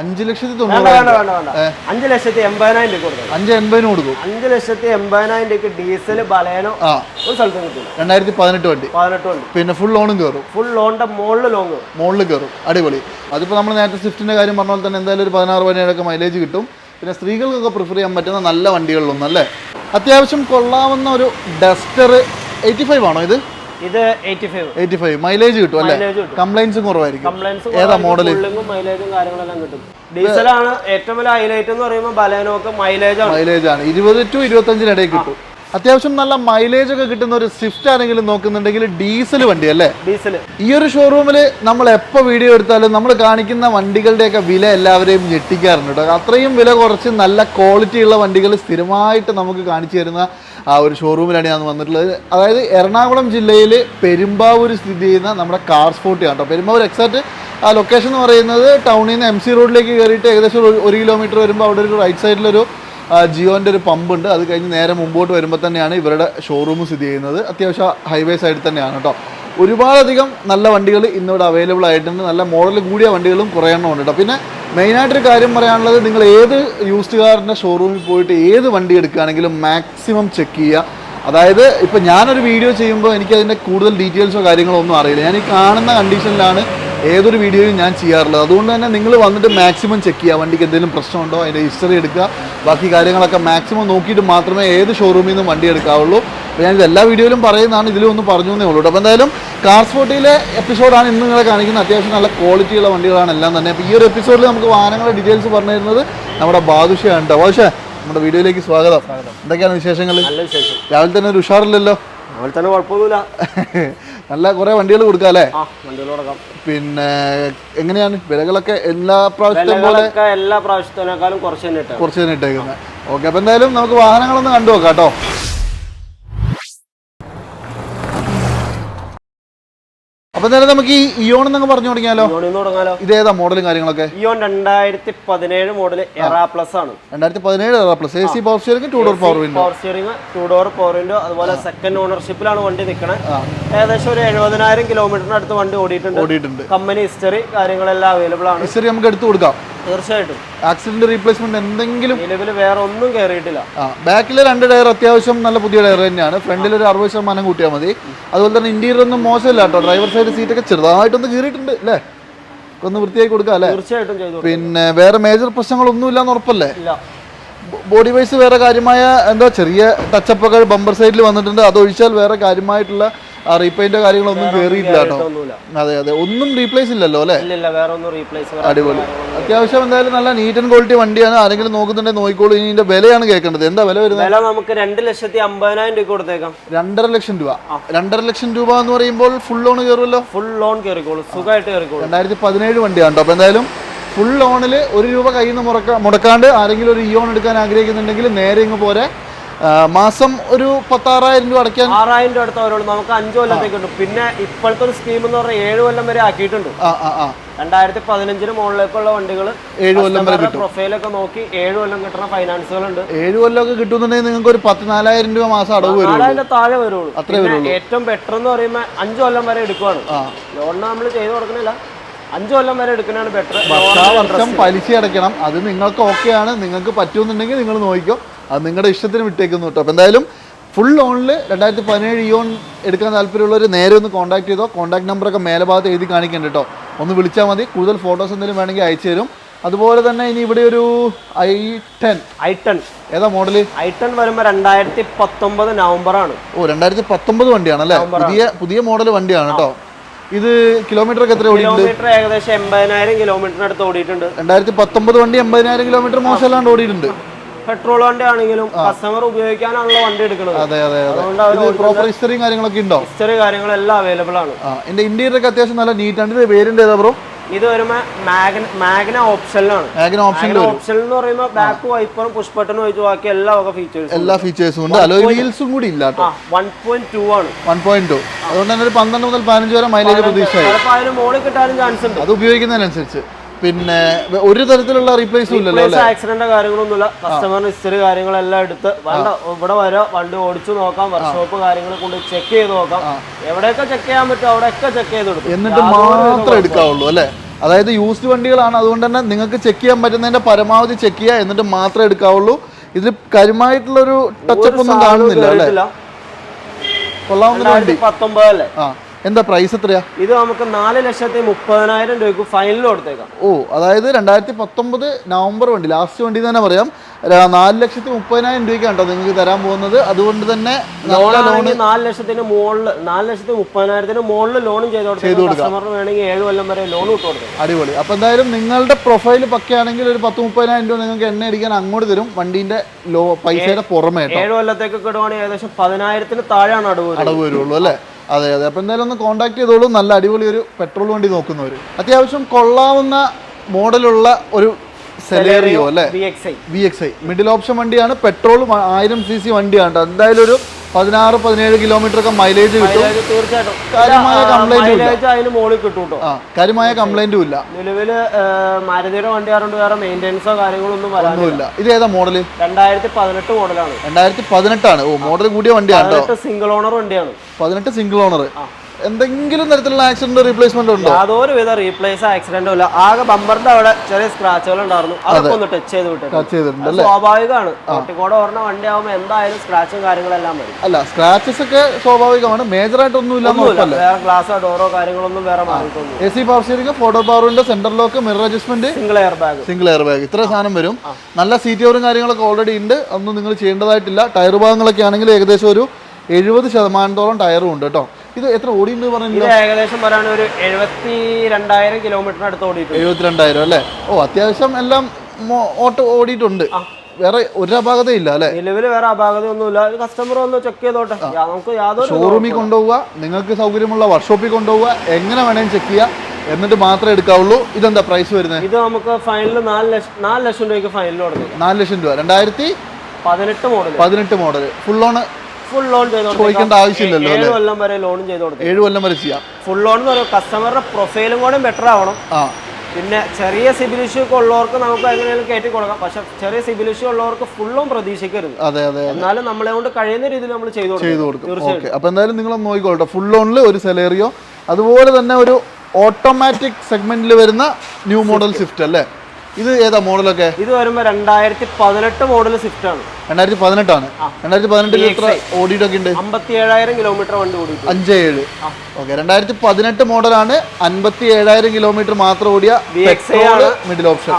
അഞ്ച് ലക്ഷത്തി അഞ്ച് ലക്ഷത്തി എൺപതിനായിരം രൂപ അഞ്ച് എൺപതിന് കൊടുക്കും. അഞ്ച് ലക്ഷത്തി എൺപതിനായിരം രൂപ ഡീസൽ ബലേനോ ഒരു സ്ഥലത്ത് കിട്ടില്ല രണ്ടായിരത്തി പതിനെട്ട് വണ്ടി. പതിനെട്ട് വണ്ടി. പിന്നെ ഫുൾ ലോണും കയറും ഫുൾ ലോണിന്റെ മുകളിൽ ലോങ് മുകളിൽ കയറും അടിപൊളി. അതിപ്പോൾ നമ്മൾ നേരത്തെ സ്വിഫ്റ്റിന്റെ കാര്യം പറഞ്ഞ പോലെ തന്നെ എന്തായാലും ഒരു പതിനാറ് പതിനേഴൊക്കെ മൈലേജ് കിട്ടും. പിന്നെ സ്ത്രീകൾക്കൊക്കെ പ്രിഫർ ചെയ്യാൻ പറ്റുന്ന നല്ല വണ്ടികളിലൊന്നും അല്ലേ അത്യാവശ്യം കൊള്ളാവുന്ന ഒരു ഡസ്റ്റർ എയ്റ്റി ഫൈവ് ആണോ ഇത്? ഇത് എയ്റ്റി ഫൈവ് മൈലേജ് കിട്ടും അല്ലേ? കംപ്ലൈൻസും കുറവായിരിക്കും. ഏതാ മോഡൽ മൈലേജും കാര്യങ്ങളെല്ലാം കിട്ടും. ഡീസലാണ് ഏറ്റവും വലിയ ഹൈലൈറ്റ് എന്ന് പറയുമ്പോൾ ബലേനോക്ക് മൈലേജ് ആണ്. മൈലേജ് ആണ്. ഇരുപത് ടു ഇരുപത്തഞ്ചിനിടയിൽ കിട്ടും. അത്യാവശ്യം നല്ല മൈലേജ് ഒക്കെ കിട്ടുന്ന ഒരു സ്വിഫ്റ്റ് ആണെങ്കിലും നോക്കുന്നുണ്ടെങ്കിൽ ഡീസൽ വണ്ടി അല്ലേ? ഡീസൽ. ഈ ഒരു ഷോറൂമിൽ നമ്മൾ എപ്പോൾ വീഡിയോ എടുത്താലും നമ്മൾ കാണിക്കുന്ന വണ്ടികളുടെയൊക്കെ വില എല്ലാവരെയും ഞെട്ടിക്കാറുണ്ട് കേട്ടോ. അത്രയും വില കുറച്ച് നല്ല ക്വാളിറ്റി ഉള്ള വണ്ടികൾ സ്ഥിരമായിട്ട് നമുക്ക് കാണിച്ചു തരുന്ന ആ ഒരു ഷോറൂമിലാണ് ഞാൻ വന്നിട്ടുള്ളത്. അതായത് എറണാകുളം ജില്ലയിൽ പെരുമ്പാവൂർ സ്ഥിതി ചെയ്യുന്ന നമ്മുടെ കാർ സ്പോർട്ട് കേട്ടോ. പെരുമ്പാവൂർ എക്സാക്ട് ആ ലൊക്കേഷൻ എന്ന് പറയുന്നത് ടൗണിൽ നിന്ന് എം സി റോഡിലേക്ക് കയറിയിട്ട് ഏകദേശം ഒരു കിലോമീറ്റർ വരുമ്പോൾ അവിടെ ഒരു റൈറ്റ് സൈഡിലൊരു ജിയോന്റെ ഒരു പമ്പുണ്ട് അത് കഴിഞ്ഞ് നേരെ മുമ്പോട്ട് വരുമ്പോൾ തന്നെയാണ് ഇവരുടെ ഷോറൂം സ്ഥിതി ചെയ്യുന്നത്. അത്യാവശ്യം ഹൈവേ സൈഡിൽ തന്നെയാണ് കേട്ടോ ഒരുപാടധികം നല്ല വണ്ടികൾ ഇന്നിവിടെ അവൈലബിൾ ആയിട്ടുണ്ട്. നല്ല മോഡൽ കൂടിയ വണ്ടികളും കുറേ എണ്ണം ഉണ്ട് കേട്ടോ പിന്നെ മെയിനായിട്ടൊരു കാര്യം പറയാനുള്ളത് നിങ്ങൾ ഏത് യൂസ്ഡ് കാറിന്റെ ഷോറൂമിൽ പോയിട്ട് ഏത് വണ്ടി എടുക്കുകയാണെങ്കിലും മാക്സിമം ചെക്ക് ചെയ്യുക. അതായത് ഇപ്പോൾ ഞാനൊരു വീഡിയോ ചെയ്യുമ്പോൾ എനിക്ക് അതിന്റെ കൂടുതൽ ഡീറ്റെയിൽസോ കാര്യങ്ങളോ ഒന്നും അറിയില്ല. ഞാൻ ഈ കാണുന്ന കണ്ടീഷനിലാണ് ഏതൊരു വീഡിയോയും ഞാൻ ചെയ്യാറുള്ളത് അതുകൊണ്ട് തന്നെ നിങ്ങൾ വന്നിട്ട് മാക്സിമം ചെക്ക് ചെയ്യുക. വണ്ടിക്ക് എന്തെങ്കിലും പ്രശ്നമുണ്ടോ അതിന്റെ ഹിസ്റ്ററി എടുക്കുക. ബാക്കി കാര്യങ്ങളൊക്കെ മാക്സിമം നോക്കിയിട്ട് മാത്രമേ ഏത് ഷോറൂമിൽ നിന്നും വണ്ടി എടുക്കാവുള്ളൂ. അപ്പോൾ ഞാനിത് എല്ലാ വീഡിയോയിലും പറയുന്നതാണ്. ഇതിലും ഒന്ന് പറഞ്ഞു എന്നേ ഉള്ളൂ അപ്പോൾ എന്തായാലും കാർ സ്പോട്ടിലെ എപ്പിസോഡാണ് ഇന്ന് നിങ്ങളെ കാണിക്കുന്നത്. അത്യാവശ്യം നല്ല ക്വാളിറ്റിയുള്ള വണ്ടികളാണ് എല്ലാം തന്നെ. അപ്പോൾ ഈ ഒരു എപ്പിസോഡിൽ നമുക്ക് വാഹനങ്ങളുടെ ഡീറ്റെയിൽസ് പറഞ്ഞു തരുന്നത് നമ്മുടെ ബാദുഷയാണ് കേട്ടോ ബാദുഷ നമ്മുടെ വീഡിയോയിലേക്ക് സ്വാഗതം. എന്തൊക്കെയാണ് വിശേഷങ്ങൾ രാവിലെ തന്നെ ഒരു ഉഷാറില്ലല്ലോ? അവിടെ തന്നെ കുഴപ്പമൊന്നുമില്ല. നല്ല കുറെ വണ്ടികൾ കൊടുക്കാം അല്ലേ? പിന്നെ എങ്ങനെയാണ് വിലകളൊക്കെ എല്ലാ പ്രാവശ്യത്തെയും പോലെ എല്ലാ പ്രാവശ്യത്തിനേക്കാളും കുറച്ച് തന്നെ കുറച്ച് തന്നെ ഇട്ടേക്കുന്നത്. ഓക്കെ അപ്പൊ എന്തായാലും നമുക്ക് വാഹനങ്ങളൊന്ന് കണ്ടു നോക്കാം കേട്ടോ. അപ്പോൾ നേരെ നമുക്ക് ഈ ഇയോൺ എന്നൊക്കെ പറഞ്ഞു തുടങ്ങിയാലോ? തുടങ്ങാലോ? ഇതേതാ മോഡലും കാര്യങ്ങളൊക്കെ? ഇയോൺ രണ്ടായിരത്തി പതിനേഴ് മോഡൽ എറ പ്ലസ് ആണ്. രണ്ടായിരത്തി പതിനേഴ് plus A C power steering two door power window power steering two door power window അതുപോലെ സെക്കൻഡ് ഓണർഷിപ്പിലാണ് വണ്ടി നിൽക്കുന്നത് ഏകദേശം ഒരു എഴുപതിനായിരം കിലോമീറ്ററിന് അടുത്ത് വണ്ടി ഓടിയിട്ടുണ്ട്. ഓടിയിട്ടുണ്ട്. കമ്പനി ഹിസ്റ്ററി കാര്യങ്ങളെല്ലാം അവൈലബിൾ ആണ്. ഹിസ്റ്ററി നമുക്ക് എടുത്തു കൊടുക്കാം. തീർച്ചയായിട്ടും. ആക്സിഡന്റ് റീപ്ലേസ്മെന്റ് എന്തെങ്കിലും നിലവിൽ വേറെ ഒന്നും കയറിയിട്ടില്ല ബാക്കിലെ രണ്ട് ടയർ അത്യാവശ്യം നല്ല പുതിയ ടയർ തന്നെയാണ്. ഫ്രണ്ടിൽ ഒരു അറുപത് ശതമാനം കൂട്ടിയാൽ മതി. അതുപോലെ തന്നെ ഇന്റീരിയർ ഒന്നും മോശമില്ല കേട്ടോ. ഡ്രൈവർ സൈഡ് സീറ്റ് ഒക്കെ ചെറുതായിട്ടൊന്ന് കീറിയിട്ടുണ്ട് അല്ലേ? ഒന്ന് വൃത്തിയായി കൊടുക്കാം അല്ലേ? തീർച്ചയായിട്ടും പിന്നെ വേറെ മേജർ പ്രശ്നങ്ങളൊന്നും ഇല്ലാന്ന് ഉറപ്പല്ലേ? ബോഡി വൈസ് വേറെ കാര്യമായ എന്താ ചെറിയ ടച്ചപ്പൊക്കെ ബമ്പർ സൈഡിൽ വന്നിട്ടുണ്ട്. അതൊഴിച്ചാൽ വേറെ കാര്യമായിട്ടുള്ള റീപെയിന്റോ കാര്യങ്ങളൊന്നും കേറിയില്ല കേട്ടോ. അതെ അതെ. ഒന്നും റീപ്ലേസ് ഇല്ലല്ലോ അല്ലേ? അടിപൊളി. അത്യാവശ്യം എന്തായാലും നല്ല നീറ്റ് ആൻഡ് ക്വാളിറ്റി വണ്ടിയാണ്. ആരെങ്കിലും നോക്കുന്നുണ്ടെങ്കിൽ നോക്കിക്കോളൂ. ഇനി ഇതിന്റെ വിലയാണ് കേൾക്കേണ്ടത്. എന്താ വില വരുന്നത്? വില നമുക്ക് രണ്ട് ലക്ഷത്തി അമ്പതിനായിരം രൂപ കൊടുത്തേക്കാം. രണ്ടര ലക്ഷം രൂപ. രണ്ടര ലക്ഷം രൂപ എന്ന് പറയുമ്പോൾ ഫുൾ ലോൺ കയറുമല്ലോ? ഫുൾ ലോൺ കയറിക്കോളൂ. സുഖമായിട്ട് കയറിക്കോളൂ. രണ്ടായിരത്തി പതിനേഴ് വണ്ടിയാണ് കേട്ടോ അപ്പോൾ എന്തായാലും ഫുൾ ലോണിൽ ഒരു രൂപ കയ്യിൽ നിന്ന് മുടക്കാണ്ട് ആരെങ്കിലും ഒരു ഇയോൺ എടുക്കാൻ ആഗ്രഹിക്കുന്നുണ്ടെങ്കിൽ നേരെ ഇങ്ങ് പോരെ. ആ, മാസം ഒരു പത്താറായിരം രൂപ അടയ്ക്കാൻ ആറായിരം രൂപ അടുത്ത ഓരോളൂ നമുക്ക് അഞ്ചു കൊല്ലത്തേക്ക് കിട്ടും പിന്നെ ഇപ്പോഴത്തെ ഒരു സ്കീം എന്ന് പറഞ്ഞാൽ ഏഴ് കൊല്ലം വരെ ആക്കിയിട്ടുണ്ട്. രണ്ടായിരത്തി പതിനഞ്ചിന് മുകളിലേക്കുള്ള വണ്ടികൾ ഏഴ് കൊല്ലം വരെ പ്രൊഫൈലൊക്കെ നോക്കി ഏഴ് കൊല്ലം കിട്ടുന്ന ഫൈനാൻസുകളുണ്ട് ഏഴ് കൊല്ലമൊക്കെ കിട്ടുന്നുണ്ടെങ്കിൽ നിങ്ങൾക്ക് ഒരു പത്ത് നാലായിരം രൂപ മാസം അടവ് നാലായിരം താഴെ വരുള്ളൂ. അത്രേ വരുള്ളൂ. ഏറ്റവും ബെറ്റർ എന്ന് പറയുമ്പോൾ അഞ്ചു കൊല്ലം വരെ എടുക്കുവാണ്. ലോണിന് നമ്മൾ ചെയ്തു കൊടുക്കണില്ല. അഞ്ചു കൊല്ലം വരെ എടുക്കുന്നതാണ് ബെറ്റർ വർഷം പലിശ അടയ്ക്കണം. അത് നിങ്ങൾക്ക് ഓക്കെയാണ് നിങ്ങൾക്ക് പറ്റുമെന്നുണ്ടെങ്കിൽ നിങ്ങൾ നോക്കിക്കോ. അത് നിങ്ങളുടെ ഇഷ്ടത്തിന് വിട്ടേക്കുന്നു കേട്ടോ. അപ്പോൾ എന്തായാലും ഫുൾ ലോണിൽ രണ്ടായിരത്തി പതിനേഴ് ഇയോൺ എടുക്കാൻ താല്പര്യമുള്ളവർ നേരെ ഒന്ന് കോൺടാക്ട് ചെയ്തോ. കോൺടാക്ട് നമ്പറൊക്കെ മേലെ ഭാഗത്ത് എഴുതി കാണിക്കുന്നുണ്ട് കേട്ടോ. ഒന്ന് വിളിച്ചാൽ മതി. കൂടുതൽ ഫോട്ടോസ് എന്തെങ്കിലും വേണമെങ്കിൽ അയച്ചു തരും. അതുപോലെ തന്നെ ഇനി ഇവിടെ ഒരു ഐ ടെൻ ഐ ടെൻ ഏതാ മോഡൽ ഐ ടെൻ വരുമ്പോൾ രണ്ടായിരത്തി പത്തൊമ്പത് നവംബർ ആണ്. ഓ രണ്ടായിരത്തി പത്തൊമ്പത് വണ്ടിയാണ് അല്ലേ? പുതിയ പുതിയ മോഡൽ വണ്ടിയാണ് കേട്ടോ. ഇത് കിലോമീറ്റർ ഒക്കെ എത്ര ഓടിയിട്ടുണ്ട്? കിലോമീറ്റർ ഏകദേശം എൺപതിനായിരം കിലോമീറ്ററിനടുത്ത് ഓടിയിട്ടുണ്ട്. രണ്ടായിരത്തി പത്തൊമ്പത് വണ്ടി എൺപതിനായിരം കിലോമീറ്റർ മോശമല്ലാണ്ട് ഓടിയിട്ടുണ്ട്. പെട്രോൾ വണ്ടി ആണെങ്കിലും കസ്റ്റമർ ഉപയോഗിക്കാനാണല്ലോ വണ്ടി എടുക്കുന്നത്. അതെ അതെ അതെ. പ്രോപ്പർ ഹിസ്റ്ററിയും കാര്യങ്ങളൊക്കെ ഉണ്ടോ? ഹിസ്റ്ററി കാര്യങ്ങളെല്ലാം അവൈലബിൾ ആണ്. എന്റെ ഇന്റീരിയർ ഒക്കെ അത്യാവശ്യം നല്ല നീറ്റ് ആണ്. ഇത് ഏതാ ബ്രോ? ഇത് വരുമ്പോ മാഗ്ന ഓപ്ഷനിലാണ് മാഗ്ന ഓപ്ഷൻ ഓപ്ഷൻ എന്ന് പറയുമ്പോൾ ബാക്ക് വൈപ്പറും പുഷ് ബട്ടണും ഒഴിച്ച് ബാക്കി എല്ലാ വക ഫീച്ചേഴ്സും എല്ലാ ഫീച്ചേഴ്സും ഉണ്ട്. അലോയ് വീൽസും കൂടി ഇല്ല വൺ പോയിന്റ് ടു ആണ്. വൺ പോയിന്റ് ടു അതുകൊണ്ട് തന്നെ ഒരു പന്ത്രണ്ട് മുതൽ പതിനഞ്ച് വരെ മൈലേജ് അതിന് മുകളിൽ കിട്ടാനും ചാൻസ് ഉണ്ട്. അത് ഉപയോഗിക്കുന്നതിനനുസരിച്ച്. പിന്നെ ഒരു തരത്തിലുള്ള റീപ്ലേസും ഇല്ലല്ലോ ആക്സിഡന്റ് കാര്യങ്ങളൊന്നുമില്ല. കസ്റ്റമറിന് ഹിസ്റ്ററി കാര്യങ്ങളെല്ലാം എടുത്ത് വേണ്ട ഇവിടെ വരെ വണ്ടി ഓടിച്ചു നോക്കാം വർക്ക്ഷോപ്പ് കാര്യങ്ങൾ കൊണ്ട് ചെക്ക് ചെയ്ത് നോക്കാം. എവിടെയൊക്കെ ചെക്ക് ചെയ്യാൻ പറ്റും അവിടെയൊക്കെ ചെക്ക് ചെയ്ത് കൊടുക്കും എന്നിട്ട് മാത്രം എടുക്കാവുള്ളൂ അല്ലേ? അതായത് യൂസ്ഡ് വണ്ടികളാണ് അതുകൊണ്ട് തന്നെ നിങ്ങൾക്ക് ചെക്ക് ചെയ്യാൻ പറ്റുന്നതിന്റെ പരമാവധി ചെക്ക് ചെയ്യുക എന്നിട്ട് മാത്രമേ എടുക്കാവുള്ളൂ. കരുമായിട്ടുള്ള ഒരു ടച്ചപ്പ് ഒന്നും കാണുന്നില്ല അല്ലേ? കൊള്ളാവുന്ന വണ്ടി. പത്തൊമ്പതല്ലേ? ആ. എന്താ പ്രൈസ് എത്രയാ? ഇത് നമുക്ക് നാല് ലക്ഷത്തി മുപ്പതിനായിരം രൂപയ്ക്ക് ഫൈനൽ കൊടുത്തേക്കാം. ഓ അതായത് രണ്ടായിരത്തി പത്തൊമ്പത് നവംബർ വണ്ടി ലാസ്റ്റ് വണ്ടി തന്നെ പറയാം. നാല് ലക്ഷത്തി മുപ്പതിനായിരം രൂപയ്ക്കാണ് കേട്ടോ നിങ്ങൾക്ക് തരാൻ പോകുന്നത്. അതുകൊണ്ട് തന്നെ നാല് ലക്ഷത്തിന് മുകളിൽ നാല് ലക്ഷത്തി മുപ്പതിനായിരത്തിന് മുകളിൽ ലോണും ചെയ്ത് കൊടുക്കാം. വേണമെങ്കിൽ ഏഴ് കൊല്ലം വരെ ലോൺ ഇട്ട് കൊടുത്തേക്കാം. അടിപൊളി. അപ്പൊ എന്തായാലും നിങ്ങളുടെ പ്രൊഫൈൽ പക്കയാണെങ്കിൽ ഒരു പത്ത് മുപ്പതിനായിരം രൂപ നിങ്ങൾക്ക് എണ്ണ അടിക്കാൻ അങ്ങോട്ട് തരും. വണ്ടിന്റെ ലോ പൈസയുടെ പുറമേ ഏഴ് കൊല്ലത്തേക്ക് ഇടുവാണെങ്കിൽ ഏകദേശം പതിനായിരത്തിന് താഴെയാണ് അടവ്. അടവ് വരുള്ളൂ അല്ലേ? അതെ അതെ. അപ്പോൾ എന്തായാലും ഒന്ന് കോൺടാക്ട് ചെയ്തോളൂ. നല്ല അടിപൊളി ഒരു പെട്രോൾ വണ്ടി നോക്കുന്നവർ അത്യാവശ്യം കൊള്ളാവുന്ന മോഡലുള്ള ഒരു സെലേറിയോ അല്ലേ. V X I middle option വണ്ടിയാണ്. പെട്രോൾ ആയിരം സി സി വണ്ടിയാണ്. എന്തായാലും ഒരു പതിനാറ് പതിനേഴ് കിലോമീറ്റർ ഒക്കെ മൈലേജ് കിട്ടും തീർച്ചയായിട്ടും. കാര്യമായ complaint ഇല്ല. മൈലേജ് അതിന് മുകളിൽ കിട്ടും കേട്ടോ കാര്യമായ കംപ്ലൈന്റും ഇല്ല. നിലവിൽ മാരുതിയുടെ വണ്ടി ആയതുകൊണ്ട് വേറെ മെയിന്റെനൻസോ കാര്യങ്ങളൊന്നും വരാനില്ല. ഒന്നുമില്ല. ഇത് ഏതാ മോഡൽ രണ്ടായിരത്തി പതിനെട്ട് മോഡലാണ് രണ്ടായിരത്തി പതിനെട്ടാണ് ഓ മോഡൽ കൂടിയ വണ്ടിയാണ്? സിംഗിൾ ഓണർ വണ്ടിയാണ്. പതിനെട്ട് സിംഗിൾ ഓണർ എന്തെങ്കിലും തരത്തിലുള്ള ആക്സിഡന്റ് റീപ്ലേസ്മെന്റ് ഉണ്ടോ? യാതൊരു വിധ റീപ്ലേസ് ആക്സിഡന്റും ഇല്ല. ആകെ ബമ്പറിന്റെ അവിടെ ചെറിയ സ്ക്രാച്ചുകൾ ഉണ്ടായിരുന്നു. അതൊക്കെ ഒന്ന് ടച്ച് ചെയ്ത് വിട്ടു ടച്ച് ചെയ്തിട്ടുണ്ട് അത് സ്വാഭാവികമാണ്. കോട്ടിക്കോട് ഓർണ വണ്ടി ആവുമ്പോൾ എന്തായാലും സ്ക്രാച്ചും കാര്യങ്ങളെല്ലാം വരും. അല്ല സ്ക്രാച്ചസ് ഒക്കെ സ്വാഭാവികമാണ്. മേജർ ആയിട്ടൊന്നും ഇല്ല ഒന്നുമില്ല. ഉറപ്പല്ലേ? വേറെ ഗ്ലാസ് ഡോറോ കാര്യങ്ങളൊന്നും വേറെ മാറിയിട്ടൊന്നും എ സി പവർ സ്റ്റിയറിംഗ് ഫോട്ടോ പവറിന്റെ centre lock mirror adjustment single air bag single air bag ഇത്ര സാധനം വരും. നല്ല സീറ്റ് കവറും കാര്യങ്ങളൊക്കെ ഓൾറെഡി ഉണ്ട്. അതൊന്നും നിങ്ങൾ ചെയ്യേണ്ടതായിട്ടില്ല. ടയർ ഭാഗങ്ങളൊക്കെ ആണെങ്കിൽ ഏകദേശം ഒരു എഴുപത് ശതമാനത്തോളം ടയറും ഉണ്ട് കേട്ടോ. ഇത് എത്ര ഓടിയുണ്ട് പറഞ്ഞു ഇത് ഏകദേശം പറയാൻ ഒരു എഴുപത്തി രണ്ടായിരം കിലോമീറ്ററിന് അടുത്ത് ഓടിയിട്ടുണ്ട്. എഴുപത്തിരണ്ടായിരം അല്ലേ? ഓ അത്യാവശ്യം എല്ലാം ഓട്ടോ ഓടിയിട്ടുണ്ട്. വേറെ ഒരു അപാകത ഇല്ല അല്ലെ? നിലവിൽ വേറെ അപാകത ഒന്നുമില്ല കസ്റ്റമർ ഒന്ന് ചെക്ക് ചെയ്തോട്ടെ. നമുക്ക് യാതൊരു ഷോറൂമിൽ കൊണ്ടുപോവുക നിങ്ങൾക്ക് സൗകര്യമുള്ള വർക്ക്ഷോപ്പിൽ കൊണ്ടുപോവുക എങ്ങനെ വേണേലും ചെക്ക് ചെയ്യുക എന്നിട്ട് മാത്രമേ എടുക്കാവുള്ളൂ. ഇതെന്താ പ്രൈസ് വരുന്നത്? ഇത് നമുക്ക് ഫൈനൽ നാല് ലക്ഷം നാല് ലക്ഷം രൂപയ്ക്ക് ഫൈനൽ കൊടുക്കും നാല് ലക്ഷം രൂപ. രണ്ടായിരത്തി പതിനെട്ട് മോഡൽ പതിനെട്ട് model full on full loan ചെയ്ത്. ചോദിക്കേണ്ട ആവശ്യമില്ലല്ലോ ഏഴ് കൊല്ലം വരെ ലോണും ചെയ്ത് കൊടുക്കും ഏഴ് കൊല്ലം വരെ ചെയ്യാം. ഫുൾ ലോൺ എന്ന് പറയുമ്പോൾ കസ്റ്റമറുടെ പ്രൊഫൈലും കൂടെ ബെറ്റർ ആവണം. പിന്നെ ചെറിയ സിബിൽ ഇഷ്യൂ ഒക്കെ ഉള്ളവർക്ക് നമുക്ക് എങ്ങനെയാലും കയറ്റി കൊടുക്കാം. പക്ഷെ ചെറിയ സിബിൽ ഇഷ്യൂ ഉള്ളവർക്ക് ഫുള്ളും പ്രതീക്ഷിക്കരുത്. അതെ അതെ എന്നാലും നമ്മളെ കൊണ്ട് കഴിയുന്ന രീതിയിൽ നമ്മൾ ചെയ്തു ചെയ്തു കൊടുക്കും. അപ്പൊ എന്തായാലും നിങ്ങൾ നോക്കിക്കോട്ടെ. ഫുൾ ഓണിൽ ഒരു സെലേറിയോ അതുപോലെ തന്നെ ഒരു ഓട്ടോമാറ്റിക് സെഗ്മെന്റിൽ വരുന്ന ന്യൂ മോഡൽ സ്വിഫ്റ്റ് അല്ലേ? ഇത് ഏതാ മോഡലൊക്കെ ഇത് വരുമ്പോൾ രണ്ടായിരത്തി പതിനെട്ട് മോഡൽ സ്വിഫ്റ്റ് ആണ്. രണ്ടായിരത്തി പതിനെട്ടാണ് രണ്ടായിരത്തി പതിനെട്ടിൽ എത്ര ഓടിയിട്ടൊക്കെ ഉണ്ട്? അമ്പത്തി ഏഴായിരം കിലോമീറ്റർ വണ്ടി ഓടി അഞ്ച് ഏഴ് ഓക്കെ രണ്ടായിരത്തി പതിനെട്ട് മോഡലാണ് അൻപത്തി ഏഴായിരം കിലോമീറ്റർ മാത്രം ഓടിയ മിഡിൽ ഓപ്ഷൻ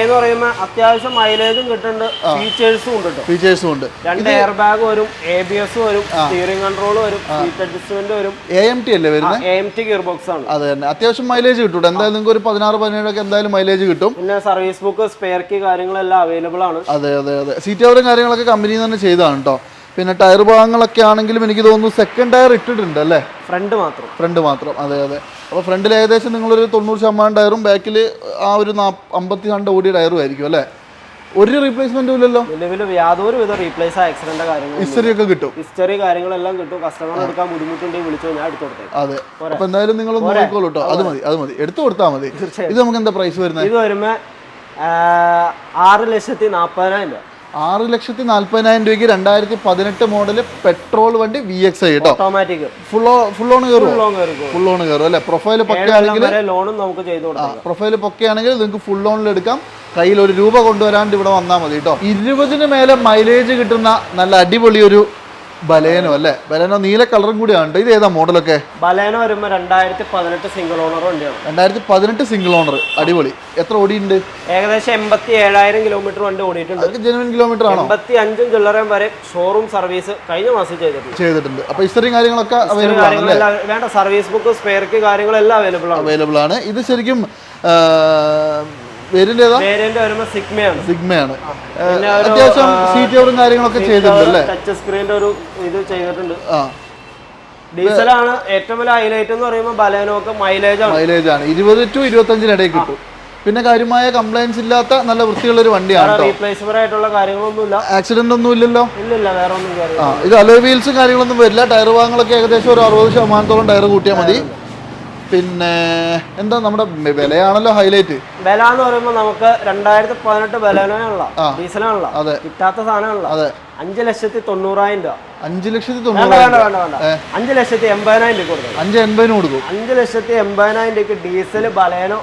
എന്ന് പറയുമ്പോൾ അത്യാവശ്യം മൈലേജും കിട്ടുന്നുണ്ട്. ഫീച്ചേഴ്സും ഉണ്ട് ഫീച്ചേഴ്സും ഉണ്ട്. രണ്ട് എയർ ബാഗ് വരും എ ബി എസ് വരും സ്റ്റിയറിംഗ് കൺട്രോൾ വരും സീറ്റ് അഡ്ജസ്റ്റ്മെന്റ് വരും. എ എം ടി അല്ലേ വരുന്നത് A M T gear box ആണ്. അതെ തന്നെ. അത്യാവശ്യം മൈലേജ് കിട്ടും എന്തായാലും നിങ്ങൾക്ക് ഒരു പതിനാറ് പതിനേഴൊക്കെ എന്തായാലും മൈലേജ് കിട്ടും. പിന്നെ സർവീസ് ബുക്ക് സ്പെയർ കീ കാര്യങ്ങളെല്ലാം അവൈലബിൾ ആണ്. അതെ അതെ അതെ. സീറ്റ് കവറും കാര്യങ്ങളൊക്കെ കമ്പനി തന്നെ ചെയ്തതാണ് കേട്ടോ പിന്നെ ടയർ ഭാഗങ്ങളൊക്കെ ആണെങ്കിലും എനിക്ക് തോന്നുന്നു സെക്കൻഡ് ടയർ ഇട്ടിട്ടുണ്ട് അല്ലേ? ഫ്രണ്ട് മാത്രം. ഫ്രണ്ട് മാത്രം. അതെ അതെ. അപ്പോൾ ഫ്രണ്ടിൽ ഏകദേശം നിങ്ങളൊരു തൊണ്ണൂറ് ശതമാനം ടയറും ബാക്കിൽ ആ ഒരു അമ്പത്തി രണ്ട് കോടി ടയറും ആയിരിക്കും അല്ലേ? ഒരു റീപ്ലേസ്മെന്റും ഇല്ലല്ലോ? നിലവിൽ യാതൊരു വിധ റീപ്ലേസ് ആക്സിഡന്റ് കാര്യങ്ങൾ ഹിസ്റ്ററി ഒക്കെ കിട്ടും. ഹിസ്റ്ററി കാര്യങ്ങളെല്ലാം കിട്ടും. കസ്റ്റമർ എടുക്കാൻ ബുദ്ധിമുട്ടുണ്ടെങ്കിൽ വിളിച്ചോ ഞാൻ എടുത്തു കൊടുത്തേ അതെ. അപ്പോൾ എന്തായാലും നിങ്ങൾ നോക്കിക്കോളൂ കേട്ടോ അത് മതി അത് മതി. എടുത്തു കൊടുത്താൽ മതി. ഇത് നമുക്ക് എന്താ പ്രൈസ് വരുന്നത്? ഇത് വരുമ്പോ ആറ് ലക്ഷത്തി നാൽപ്പതിനായിരം രൂപ. ആറ് ലക്ഷത്തി നാല്പതിനായിരം രൂപയ്ക്ക് രണ്ടായിരത്തി പതിനെട്ട് മോഡൽ പെട്രോൾ വണ്ടി വി എക്സ് ഐ കേട്ടോ. ഓട്ടോമാറ്റിക് ഫുൾ ഫുൾ ഓൺ കയറും ഫുൾ ഓൺ കയറും അല്ലെ? പ്രൊഫൈൽ പക്കയാണെങ്കിൽ ലോണും നമുക്ക് ചെയ്തു പ്രൊഫൈൽ പൊക്കെയാണെങ്കിൽ നിങ്ങൾക്ക് ഫുൾ ഓണിൽ എടുക്കാം. കയ്യിൽ ഒരു രൂപ കൊണ്ടുവരാണ്ട് ഇവിടെ വന്നാൽ മതി കേട്ടോ. ഇരുപതിന് മേലെ മൈലേജ് കിട്ടുന്ന നല്ല അടിപൊളി ഒരു ബലേനോ അല്ലേ? ബലേനോ നീല കളറും കൂടിയാണ് ഇത് ഏതാ മോഡലൊക്കെ? ബലേനോ വരുമ്പോ രണ്ടായിരത്തി പതിനെട്ട് സിംഗിൾ ഓണർ വണ്ടിയാണ് രണ്ടായിരത്തി പതിനെട്ട് സിംഗിൾ ഓണർ അടിപൊളി. എത്ര ഓടിയുണ്ട് ഏകദേശം എൺപത്തി ഏഴായിരം കിലോമീറ്റർ വണ്ടി ഓടിയിട്ടുണ്ട്. ജനുവൻ കിലോമീറ്റർ ആണോ? എൺപത്തി അഞ്ചും ചില്ലറയും വരെ ഷോറൂം സർവീസ് കഴിഞ്ഞ മാസം ചെയ്തിട്ടുണ്ട്. ചെയ്തിട്ടുണ്ട്. അപ്പൊ ഇത്രയും കാര്യങ്ങളൊക്കെ അവൈലബിൾ ആണ് വേണ്ട സർവീസ് ബുക്ക് സ്പെയർക്ക് കാര്യങ്ങളെല്ലാം അവൈലബിൾ ആണ്. അവൈലബിൾ ആണ്. ഇത് ശരിക്കും വേരിന്റെ സിഗ്മയാണ്. സിഗ്മയാണ്. പിന്നെ ഒരു, അത്യാവശ്യം സീറ്റ് കവറും കാര്യങ്ങളൊക്കെ ചെയ്തിട്ടുണ്ട് അല്ലേ? ടച്ച് സ്ക്രീനിന്റെ ഒരു ഇത് ചെയ്തിട്ടുണ്ട്. ആ. ഡീസലാണ് ഏറ്റവും വലിയ ഹൈലൈറ്റ് എന്ന് പറയുമ്പോൾ ബലേനോക്ക് മൈലേജ് ആണ്. മൈലേജ് ആണ്. ഇരുപത് ടു ഇരുപത്തഞ്ചിനിടയിൽ കിട്ടും. പിന്നെ കാര്യമായ കംപ്ലൈൻസ് ഇല്ലാത്ത നല്ല വൃത്തിയുള്ള ഒരു വണ്ടിയാണ് കേട്ടോ റീപ്ലേസബിൾ ആയിട്ടുള്ള കാര്യങ്ങളൊന്നുമില്ല. ആക്സിഡന്റ് ഒന്നും ഇല്ലല്ലോ? ഇല്ലില്ല വേറെ ഒന്നും കാര്യം ആ ഇത് അലോ വീൽസും കാര്യങ്ങളൊന്നും വരില്ല. ടയർ ഭാഗങ്ങളൊക്കെ ഏകദേശം ഒരു അറുപത് ശതമാനത്തോളം ടയർ കൂട്ടിയാൽ മതി. പിന്നെ എന്താ നമ്മുടെ വിലയാണല്ലോ ഹൈലൈറ്റ് വില എന്ന് പറയുമ്പോൾ നമുക്ക് രണ്ടായിരത്തി പതിനെട്ട് ബലേനോയാണല്ലോ ഡീസലാണല്ലോ അതെ. കിട്ടാത്ത സാധനമാണല്ലോ അതെ. അഞ്ച് ലക്ഷത്തി തൊണ്ണൂറായിരം രൂപ. അഞ്ച് ലക്ഷത്തി അഞ്ചു തൊണ്ണൂറായിരം വേണ്ട വേണ്ട വേണ്ട. അഞ്ച് ലക്ഷത്തി എൺപതിനായിരം രൂപ കൊടുക്കും. അഞ്ച് എൺപതിനും കൊടുക്കും. അഞ്ച് ലക്ഷത്തി എൺപതിനായിരം രൂപയ്ക്ക് ഡീസൽ ബലേനോ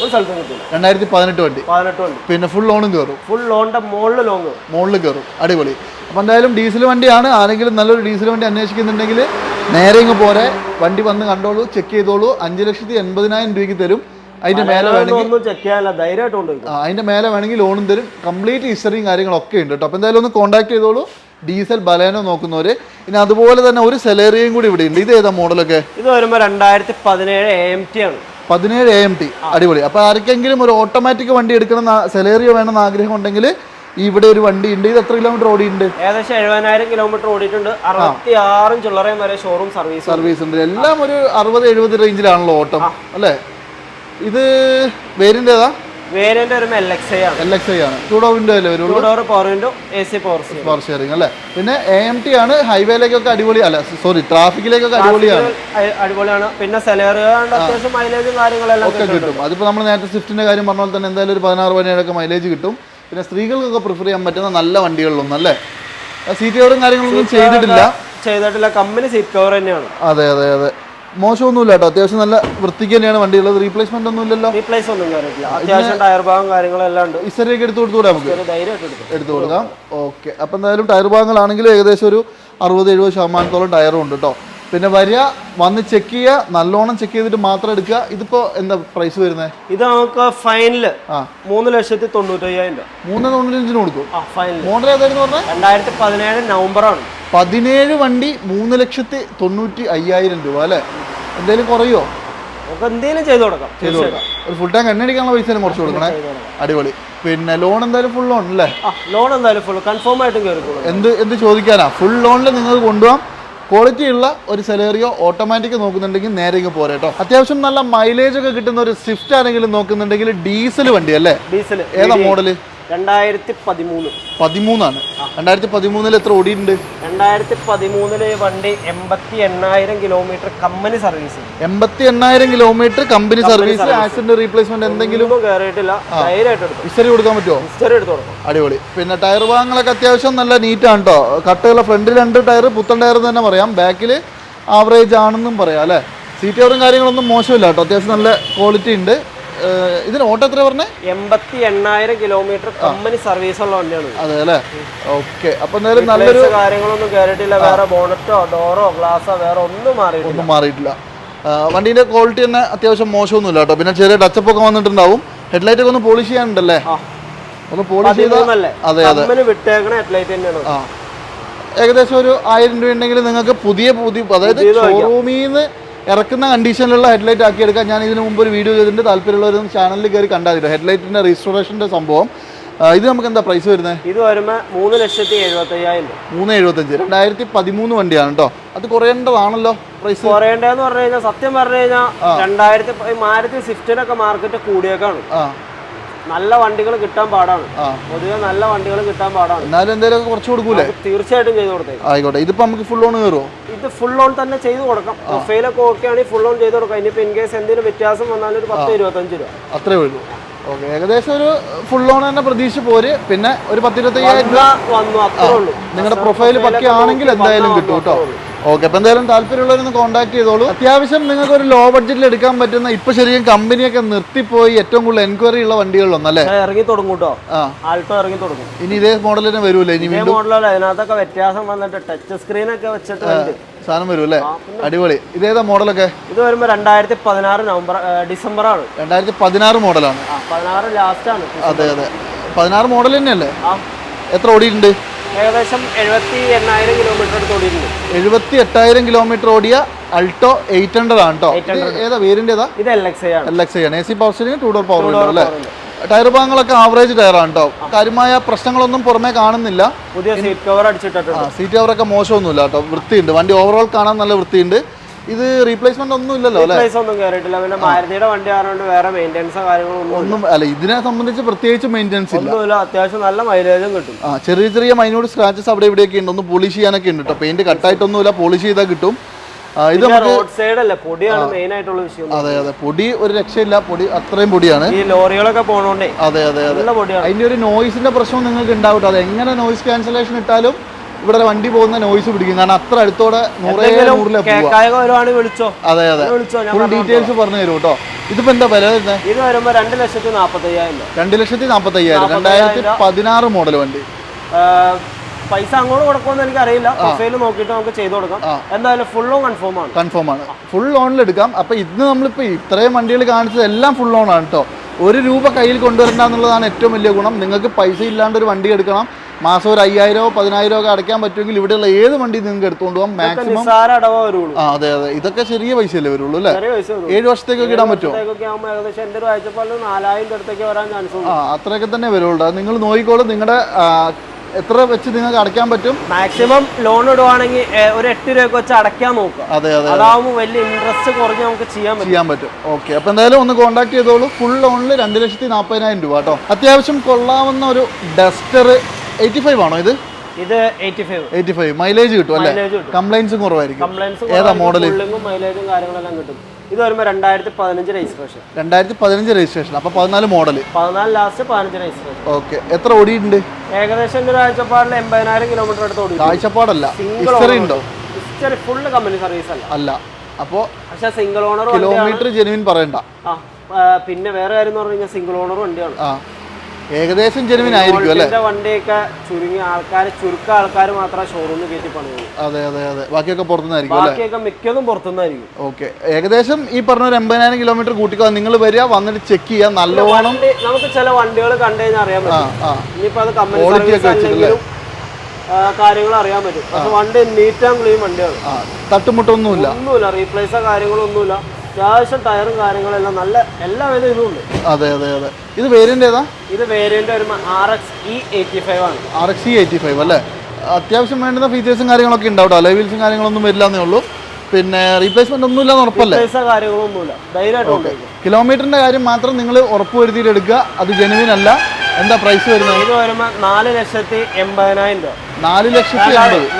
ഒരു സ്ഥലത്ത് കിട്ടില്ല രണ്ടായിരത്തി പതിനെട്ട് വണ്ടി. പതിനെട്ട് വണ്ടി. പിന്നെ ഫുൾ ലോണും കയറും ഫുൾ ലോണിന്റെ മുകളിൽ ലോങ് മുകളിൽ കയറും അടിപൊളി. അപ്പോൾ എന്തായാലും ഡീസൽ വണ്ടിയാണ്. ആരെങ്കിലും നല്ലൊരു ഡീസൽ വണ്ടി അന്വേഷിക്കുന്നുണ്ടെങ്കിൽ നേരെ ഇങ്ങ് പോരെ. വണ്ടി വന്ന് കണ്ടോളൂ ചെക്ക് ചെയ്തോളൂ. അഞ്ച് ലക്ഷത്തി എൺപതിനായിരം രൂപയ്ക്ക് തരും. അതിന്റെ മേലെ വേണമെങ്കിൽ അതിന്റെ മേലെ വേണമെങ്കിൽ ലോണും തരും. കംപ്ലീറ്റ് ഹിസ്റ്ററിയും കാര്യങ്ങളൊക്കെ ഉണ്ട് കേട്ടോ. അപ്പോൾ എന്തായാലും ഒന്ന് കോൺടാക്ട് ചെയ്തോളൂ. ഡീസൽ ബലേനോ നോക്കുന്നവര്. ഇനി അതുപോലെ തന്നെ ഒരു സെലേറിയും കൂടി ഇവിടെ ഉണ്ട്. ഇത് ഏതാ മോഡലൊക്കെ ഇത് വരുമ്പോൾ രണ്ടായിരത്തി പതിനേഴ് എ എം ടി ആണ്. പതിനേഴ് എ എം ടി അടിപൊളി. അപ്പോൾ ആർക്കെങ്കിലും ഒരു ഓട്ടോമാറ്റിക് വണ്ടി എടുക്കണം സെലേറിയോ വേണമെന്ന് ആഗ്രഹം ഉണ്ടെങ്കിൽ ഇവിടെ ഒരു വണ്ടി ഉണ്ട്. ഇത് എത്ര കിലോമീറ്റർ ഓടിയിട്ടുണ്ട്? ഏകദേശം എഴുപതിനായിരം കിലോമീറ്റർ ഓടിയിട്ടുണ്ട്. അറുപത്തി ആറും ചില്ലറയും വരെ ഷോറൂം സർവീസ് സർവീസ് ഉണ്ട്. എല്ലാം ഒരു അറുപത് എഴുപത് റേഞ്ചിലാണല്ലോ ഓട്ടം അല്ലേ? ഇത് വേരിന്റെ ഏതാ? വേരിയന്റ് വരുമ്പോൾ എൽ എക്സ് ഐ ആണ്. എൽ എക്സ് ഐ ആണ്. ടൂ ഡോവിന്റെ അല്ലേ two door power window A C power C power sharing അല്ലേ? പിന്നെ എ എം ടി ആണ്. ഹൈവേയിലേക്കൊക്കെ അടിപൊളി അല്ല സോറി ട്രാഫിക്കിലേക്കൊക്കെ അടിപൊളിയാണ്. അടിപൊളിയാണ്. പിന്നെ സെലേറിയോ അത്യാവശ്യം മൈലേജും കാര്യങ്ങളെല്ലാം ഒക്കെ കിട്ടും. അതിപ്പോ നമ്മൾ നേരത്തെ സ്വിഫ്റ്റിന്റെ കാര്യം പറഞ്ഞ പോലെ തന്നെ എന്തായാലും ഒരു പതിനാറ് പതിനേഴൊക്കെ മൈലേജ് കിട്ടും. പിന്നെ സ്ത്രീകൾക്കൊക്കെ പ്രിഫർ ചെയ്യാൻ പറ്റുന്ന നല്ല വണ്ടികളിലൊന്നും അല്ലേ? സീറ്റ് കവറും കാര്യങ്ങളൊന്നും ചെയ്തിട്ടില്ല. ചെയ്തിട്ടില്ല. കമ്പനി സീറ്റ് കവർ തന്നെയാണ്. അതെ അതെ അതെ. മോശമൊന്നുമില്ല കേട്ടോ. അത്യാവശ്യം നല്ല വൃത്തിക്ക് തന്നെയാണ് വണ്ടിയുള്ളത് റീപ്ലേസ്മെന്റ് ഒന്നും ഇല്ലല്ലോ. റീപ്ലേസ് ഒന്നും കാര്യമില്ല. അത്യാവശ്യം ടയർ ഭാഗം കാര്യങ്ങളെല്ലാം ഉണ്ട്. എടുത്തു കൊടുത്തുകൂടെ നമുക്ക്? എടുത്തു കൊടുക്കാം. ഓക്കെ അപ്പം എന്തായാലും ടയർ ഭാഗങ്ങളാണെങ്കിലും ഏകദേശം ഒരു അറുപത് എഴുപത് ശതമാനത്തോളം ടയറും ഉണ്ട് കേട്ടോ. പിന്നെ വരിക വന്ന് ചെക്ക് ചെയ്യുക നല്ലോണം ചെക്ക് ചെയ്തിട്ട് മാത്രം എടുക്കുക. ഇതിപ്പോ എന്താ പ്രൈസ് വരുന്നത് ഇത് നമുക്ക് ഫൈനൽ മൂന്ന് ലക്ഷത്തി തൊണ്ണൂറ്റയ്യായിരം രൂപ. മൂന്ന് തൊണ്ണൂറ്റഞ്ചിന് കൊടുക്കും മോഡൽ ഏതായിരുന്നു പറഞ്ഞത് രണ്ടായിരത്തി പതിനേഴ് നവംബറാണ് പതിനേഴ് വണ്ടി മൂന്ന് ലക്ഷത്തി തൊണ്ണൂറ്റി അയ്യായിരം രൂപ അല്ലേ? എന്തേലും കുറയോ? എന്തെങ്കിലും ചെയ്തു കൊടുക്കാം. ചെയ്തു കൊടുക്കാം. ഒരു ഫുൾ ടാങ്ക് എണ്ണടിക്കാനുള്ള പൈസ കുറച്ച് കൊടുക്കണേ. അടിപൊളി. പിന്നെ ലോൺ എന്തായാലും ഫുൾ ലോൺ അല്ലേ? ലോൺ എന്തായാലും ഫുൾ കൺഫേം ആയിട്ടും എന്ത് എന്ത് ചോദിക്കാനാ? ഫുൾ ലോണിൽ നിങ്ങൾക്ക് കൊണ്ടുപോകാം. ക്വാളിറ്റി ഉള്ള ഒരു സെലേറിയോ ഓട്ടോമാറ്റിക് നോക്കുന്നുണ്ടെങ്കിൽ നേരെ ഇങ്ങ് പോരെ കേട്ടോ അത്യാവശ്യം നല്ല മൈലേജ് ഒക്കെ കിട്ടുന്ന ഒരു സ്വിഫ്റ്റ് ആണെങ്കിലും നോക്കുന്നുണ്ടെങ്കിൽ ഡീസൽ വണ്ടി അല്ലേ? ഡീസൽ ഏതാ മോഡൽ രണ്ടായിരത്തി പതിമൂന്ന് പതിമൂന്നാണ്. രണ്ടായിരത്തി പതിമൂന്നിൽ എത്ര ഓടിയിട്ടുണ്ട്? രണ്ടായിരത്തി പതിമൂന്നിൽ വണ്ടി എൺപത്തി എണ്ണായിരം കിലോമീറ്റർ കമ്പനി സർവീസ് എൺപത്തി എണ്ണായിരം kilometre company service accident replacement എന്തെങ്കിലും? കയറിയിട്ടില്ല ഹിസ്റ്ററി കൊടുക്കാൻ പറ്റുമോ ഹിസ്റ്ററി എടുത്ത് കൊടുക്കും. അടിപൊളി. പിന്നെ ടയർ ഭാഗങ്ങളൊക്കെ അത്യാവശ്യം നല്ല നീറ്റാണ് കേട്ടോ കട്ടുള്ള ഫ്രണ്ടിൽ രണ്ട് ടയർ പുത്തൻ ടയർ തന്നെ പറയാം. ബാക്കിൽ ആവറേജ് ആണെന്നും പറയാം അല്ലേ? സീറ്റ് കവറും കാര്യങ്ങളൊന്നും മോശമില്ല കേട്ടോ അത്യാവശ്യം നല്ല ക്വാളിറ്റി ഉണ്ട്. ഇതിന് ഓട്ടോ എത്ര പറഞ്ഞേ? എൺപത്തി എണ്ണായിരം കിലോമീറ്റർ കമ്പനി സർവീസ് ഉള്ള വണ്ടിയാണ് അതെ അല്ലേ? ഓക്കെ. അപ്പൊ എന്തായാലും നല്ലൊരു കാര്യങ്ങളൊന്നും കയറിയിട്ടില്ല വേറെ ബോണറ്റോ ഡോറോ ഗ്ലാസോ വേറെ ഒന്നും മാറിയിട്ടില്ല. ഒന്നും മാറിയിട്ടില്ല. വണ്ടിന്റെ ക്വാളിറ്റി തന്നെ അത്യാവശ്യം മോശമൊന്നുമില്ല കേട്ടോ. പിന്നെ ചെറിയ ടച്ചപ്പ് ഒക്കെ വന്നിട്ടുണ്ടാവും. ഹെഡ്ലൈറ്റ് ഒക്കെ ഒന്ന് പോളിഷ് ചെയ്യാനുണ്ടല്ലേ. ഒന്ന് പോളിഷ് ചെയ്താൽ അതെ അതെ. വിട്ടേക്കണ ഹെഡ്ലൈറ്റ് തന്നെയാണ് ഏകദേശം ഒരു ആയിരം രൂപ ഉണ്ടെങ്കിൽ നിങ്ങൾക്ക് പുതിയ പുതിയ അതായത് ഷോറൂമിൽ നിന്ന് ഇറക്കുന്ന കണ്ടീഷനിലുള്ള ഹെഡ്ലൈറ്റ് ആക്കി എടുക്കാൻ ഞാൻ ഇതിന് മുമ്പ് ഒരു വീഡിയോ ചെയ്തിട്ടുണ്ട്. താല്പര്യമുള്ളവരൊന്നും ചാനലിൽ കയറി കണ്ടാൽ മതി. ഹെഡ്ലൈറ്റിന്റെ രജിസ്ട്രേഷന്റെ സംഭവം. ഇത് നമുക്ക് എന്താ പ്രൈസ് വരുന്നത് ഇത് വരുമ്പോ മൂന്ന് ലക്ഷത്തി എഴുപത്തി അയ്യായിരം രൂപ. മൂന്ന് എഴുപത്തഞ്ച്. രണ്ടായിരത്തി പതിമൂന്ന് വണ്ടിയാണ് കേട്ടോ അത് കുറയേണ്ടതാണല്ലോ പ്രൈസ് കുറയേണ്ടതെന്ന് പറഞ്ഞു കഴിഞ്ഞാൽ സത്യം പറഞ്ഞു കഴിഞ്ഞാൽ രണ്ടായിരത്തി മാരുതി സ്വിഫ്റ്റിനൊക്കെ മാർക്കറ്റ് കൂടിയേക്കാണ്. ആ. നല്ല വണ്ടികൾ കിട്ടാൻ പാടാണ്. പൊതുവെ നല്ല വണ്ടികൾ കിട്ടാൻ പാടാണ്. എന്നാലും എന്തെങ്കിലും കുറച്ച് കൊടുക്കൂലേ? തീർച്ചയായിട്ടും ചെയ്തു കൊടുത്തേ ആയിക്കോട്ടെ. ഇതിപ്പോ നമുക്ക് ഫുൾ ഓൺ കയറുമോ ഇത് ഫുൾ ഓൺ തന്നെ ചെയ്തു കൊടുക്കാം. പ്രൊഫൈലൊക്കെ ഓക്കെ ആണെങ്കിൽ ഫുൾ ഓൺ ചെയ്ത് കൊടുക്കാം. ഇനിയിപ്പോ ഇൻ കേസ് എന്തെങ്കിലും വ്യത്യാസം വന്നാലും ഒരു പത്ത് ഇരുപത്തഞ്ച് രൂപ. അത്രേ ഉള്ളൂ. ഓക്കെ ഏകദേശം ഒരു ഫുൾ ഓൺ തന്നെ പ്രതീക്ഷ പോര്. പിന്നെ ഒരു പത്തിരുപത്തയ്യായിരം രൂപ വന്നു അത്രേ ഉള്ളൂ. നിങ്ങളുടെ പ്രൊഫൈൽ പക്കയാണെങ്കിൽ എന്തായാലും കിട്ടും കേട്ടോ. ഓക്കെ അപ്പം എന്തായാലും താല്പര്യമുള്ളവരൊന്ന് കോൺടാക്ട് ചെയ്തോളൂ. അത്യാവശ്യം നിങ്ങൾക്ക് ഒരു ലോ ബഡ്ജറ്റിൽ എടുക്കാൻ പറ്റുന്ന ഇപ്പൊ ശരിക്കും കമ്പനിയൊക്കെ നിർത്തിപ്പോയി ഏറ്റവും കൂടുതൽ എൻക്വയറി ഉള്ള വണ്ടികളിലൊന്നല്ലേ ഇറങ്ങി തുടങ്ങും കേട്ടോ ആൾട്ടോ ഇറങ്ങി തുടങ്ങും. ഇനി ഇതേ മോഡൽ തന്നെ ഇനി ഇതേ മോഡലല്ല അതിനകത്തൊക്കെ വ്യത്യാസം വന്നിട്ട് ടച്ച് സ്ക്രീൻ ഒക്കെ വെച്ചിട്ട് സാധനം വരും അല്ലേ അടിപൊളി. ഇതേതാ മോഡലൊക്കെ ഇത് വരുമ്പോ രണ്ടായിരത്തി പതിനാറ് നവംബർ ഡിസംബർ ആണ് രണ്ടായിരത്തി പതിനാറ് മോഡലാണ് പതിനാറ് ലാസ്റ്റ് ആണ്. അതെ അതെ. പതിനാറ് മോഡൽ തന്നെയല്ലേ? എത്ര ഓടിയിട്ടുണ്ട്? ഏകദേശം എഴുപത്തി എണ്ണായിരം കിലോമീറ്റർ അടുത്ത് ഓടിയിട്ടുണ്ട്. എഴുപത്തി എട്ടായിരം കിലോമീറ്റർ ഓടിയ അൾട്ടോ എയ്റ്റ് ഹൺഡ്രഡ് ആണ് കേട്ടോ ഏതാ വേരിന്റെ ഏതാ? ഇത് എൽ എക്സ് ആണ്. എൽ എക്സ് ആണ്. A C power steering two door power window അല്ലേ? ടയർ ഭാഗങ്ങളൊക്കെ ആവറേജ് ടയറാണ് കേട്ടോ കാര്യമായ പ്രശ്നങ്ങളൊന്നും പുറമേ കാണുന്നില്ല. പുതിയ സീറ്റ് കവർ അടിച്ചിട്ടുണ്ട് സീറ്റ് കവറൊക്കെ മോശമൊന്നുമില്ല കേട്ടോ വൃത്തിയുണ്ട്. വണ്ടി ഓവറോൾ കാണാൻ നല്ല വൃത്തിയുണ്ട്. ഇത് റീപ്ലേസ്മെന്റ് ഒന്നും ഇല്ലല്ലോ അല്ലേ? പ്രൈസ് ഒന്നും കയറിയിട്ടില്ല പിന്നെ മാരുതിയുടെ വണ്ടി ആയതുകൊണ്ട് വേറെ മെയിന്റെനൻസോ കാര്യങ്ങളൊന്നും ഒന്നും അല്ല ഇതിനെ സംബന്ധിച്ച് പ്രത്യേകിച്ച് മെയിന്റെനൻസ് ഇല്ല. ഒന്നുമില്ല. അത്യാവശ്യം നല്ല മൈലേജും കിട്ടും. ആ ചെറിയ ചെറിയ മൈനോട് സ്ക്രാച്ചസ് അവിടെ ഇവിടെയൊക്കെ ഉണ്ട്. ഒന്ന് പോളിഷ് ചെയ്യാനൊക്കെ ഉണ്ട് കേട്ടോ പെയിന്റ് കട്ടായിട്ടൊന്നുമില്ല പോളിഷ് ചെയ്താൽ കിട്ടും. ഇത് റോഡ് സൈഡ് അല്ല? പൊടിയാണ് മെയിൻ ആയിട്ടുള്ള വിഷയം. അതെ അതെ. പൊടി ഒരു രക്ഷയില്ല. പൊടി അത്രയും പൊടിയാണ്. ഈ ലോറികളൊക്കെ പോണോണ്ടേ അതെ അതെ അതെ. അതിന്റെ ഒരു നോയിസിന്റെ പ്രശ്നം നിങ്ങൾക്ക് ഉണ്ടാവും. അത് എങ്ങനെ നോയിസ് ക്യാൻസലേഷൻ ഇട്ടാലും ഇവിടെ വണ്ടി പോകുന്ന നോയിസ് പിടിക്കും. കാരണം അത്ര അടുത്തോടെ നൂറേ നൂറിലെ വിളിച്ചോ? അതെ അതെ. ഫുൾ ഡീറ്റെയിൽസ് പറഞ്ഞു തരും കേട്ടോ. ഇതിപ്പോ എന്താ വില വരുന്നത് ഇത് വരുമ്പോ രണ്ട് ലക്ഷത്തി നാപ്പത്തി അയ്യായിരം രൂപ. രണ്ട് ലക്ഷത്തി നാപ്പത്തി അയ്യായിരം രണ്ടായിരത്തി പതിനാറ് മോഡൽ വണ്ടി. പൈസ അങ്ങോട്ട് കൊടുക്കുമെന്ന് എനിക്ക് അറിയില്ല പ്രൊഫൈൽ നോക്കിയിട്ട് നമുക്ക് ചെയ്തു കൊടുക്കാം. എന്തായാലും ഫുൾ ഓൺ കൺഫേം ആണ്. കൺഫേം ആണ്. ഫുൾ ഓണിൽ എടുക്കാം. അപ്പൊ ഇന്ന് നമ്മളിപ്പോ ഇത്രയും വണ്ടികൾ കാണിച്ചത് എല്ലാം ഫുൾ ഓൺ ആണ് കേട്ടോ. ഒരു രൂപ കയ്യിൽ കൊണ്ടുവരണ്ട എന്നുള്ളതാണ് ഏറ്റവും വലിയ ഗുണം. നിങ്ങൾക്ക് പൈസ ഇല്ലാണ്ട് ഒരു വണ്ടി എടുക്കണം. മാസം ഒരു അയ്യായിരമോ പതിനായിരമോ ഒക്കെ അടയ്ക്കാൻ പറ്റുമെങ്കിൽ ഇവിടെയുള്ള ഏത് വണ്ടി നിങ്ങൾക്ക് എടുത്തുകൊണ്ട് പോകാം? മാക്സിമം വരുള്ളൂ. ആ അതെ അതെ. ഇതൊക്കെ ചെറിയ വരുള്ളൂ അല്ലേ? ചെറിയ പൈസ ഏഴ് വർഷത്തേക്കൊക്കെ ഇടാൻ പറ്റുമോ? ഉണ്ട്. ആ അത്രയൊക്കെ തന്നെ വരുള്ളൂ. നിങ്ങൾ നോക്കിക്കോളും. നിങ്ങളുടെ എത്ര വെച്ച് നിങ്ങൾക്ക് അടയ്ക്കാൻ പറ്റും? മാക്സിമം ലോൺ ഇടുവാണെങ്കിൽ ഒരു എട്ട് രൂപ വെച്ച് അടയ്ക്കാൻ നോക്കുക. അതെ അതെ അതാവുമ്പോൾ വലിയ ഇൻട്രസ്റ്റ് കുറഞ്ഞ് നമുക്ക് ചെയ്യാൻ പറ്റും. ചെയ്യാൻ പറ്റും. ഓക്കെ അപ്പൊ എന്തായാലും ഒന്ന് കോൺടാക്ട് ചെയ്തോളൂ. ഫുൾ ലോണിൽ രണ്ട് ലക്ഷത്തി നാൽപ്പതിനായിരം രൂപ കേട്ടോ. അത്യാവശ്യം കൊള്ളാവുന്ന ഒരു ഡസ്റ്റർ എയ്റ്റി ഫൈവ് ആണോ ഇത്? ഇത് എയ്റ്റി ഫൈവ് മൈലേജ് കിട്ടും അല്ലേ? കംപ്ലൈൻസും കുറവായിരിക്കും. ഏതാ മോഡൽ മൈലേജും കാര്യങ്ങളെല്ലാം കിട്ടും. ഇത് വരുമ്പോൾ രണ്ടായിരത്തി പതിനഞ്ച് രജിസ്ട്രേഷൻ രണ്ടായിരത്തി പതിനഞ്ച് രജിസ്ട്രേഷൻ അപ്പൊ പതിനാല് മോഡൽ പതിനാല് ലാസ്റ്റ് പതിനഞ്ച് രജിസ്ട്രേഷൻ ഓക്കെ എത്ര ഓടിയിട്ടുണ്ട്? ഏകദേശം എന്റെ ഒരു ആഴ്ചപ്പാടിൽ എൺപതിനായിരം കിലോമീറ്റർ അടുത്ത് ഓടി കാഴ്ചപ്പാടല്ല. ഹിസ്റ്ററി ഉണ്ടോ? ഹിസ്റ്ററി ഫുള്ള് കമ്പനി സർവീസ് അല്ല. അല്ല. അപ്പോൾ പക്ഷേ സിംഗിൾ ഓണർ കിലോമീറ്റർ ജെനുവിൻ പറയണ്ട. പിന്നെ വേറെ കാര്യം എന്ന് പറഞ്ഞു കഴിഞ്ഞാൽ സിംഗിൾ ഓണർ വണ്ടിയാണ്. ഏകദേശം ജെനുവിൻ ആയിരിക്കും അല്ലേ വണ്ടിയൊക്കെ ചുരുങ്ങിയ ആൾക്കാർ ചുരുക്ക ആൾക്കാർ മാത്രമേ ഷോറൂമിൽ കയറ്റി പണിയുള്ളൂ. അതെ അതെ അതെ. ബാക്കിയൊക്കെ പുറത്തുനിന്നായിരിക്കും ബാക്കിയൊക്കെ മിക്കതും പുറത്തുനിന്നായിരിക്കും. ഓക്കെ. ഏകദേശം ഈ പറഞ്ഞ ഒരു എൺപതിനായിരം കിലോമീറ്റർ കൂട്ടിക്കോ നിങ്ങൾ വരിക വന്നിട്ട് ചെക്ക് ചെയ്യാം നല്ലോണം നമുക്ക് ചില വണ്ടികൾ കണ്ടു കഴിഞ്ഞാൽ അറിയാൻ പറ്റും. ഇനിയിപ്പോ അത് കമ്പനി കാര്യങ്ങൾ അറിയാൻ പറ്റും. പക്ഷെ വണ്ടി നീറ്റ് ആൻഡ് ക്ലീൻ വണ്ടിയാണ് തട്ടുമുട്ടൊന്നുമില്ല. ഒന്നുമില്ല റീപ്ലേസോ കാര്യങ്ങളൊന്നുമില്ല. അത്യാവശ്യം ടയറും കാര്യങ്ങളെല്ലാം നല്ല എല്ലാ വിധ ഇതുണ്ട് അതെ അതെ അതെ. ഇത് വേരിയന്റ് ഏതാ? ഇത് വേരിയന്റ് ഒരു R X E eighty five ആണ്. R X E eighty five അല്ലേ? അത്യാവശ്യം വേണ്ടുന്ന ഫീച്ചേഴ്സും കാര്യങ്ങളൊക്കെ ഉണ്ടാവും അല്ലെ വീൽസും കാര്യങ്ങളൊന്നും വരില്ല എന്നേ ഉള്ളൂ. പിന്നെ റീപ്ലേസ്മെന്റ് ഒന്നും ഇല്ലാന്ന് ഉറപ്പല്ലേ? കാര്യങ്ങളൊന്നുമില്ല ധൈര്യമായിട്ട് കിലോമീറ്ററിന്റെ കാര്യം മാത്രം നിങ്ങൾ ഉറപ്പ് വരുത്തിയിട്ട് എടുക്കുക. അത് ജെനുവിൻ അല്ല. എന്താ പ്രൈസ് വരുന്നത്? ഇത് വരുമ്പോൾ നാല് ലക്ഷത്തി എൺപതിനായിരം രൂപ. നാല് ലക്ഷത്തി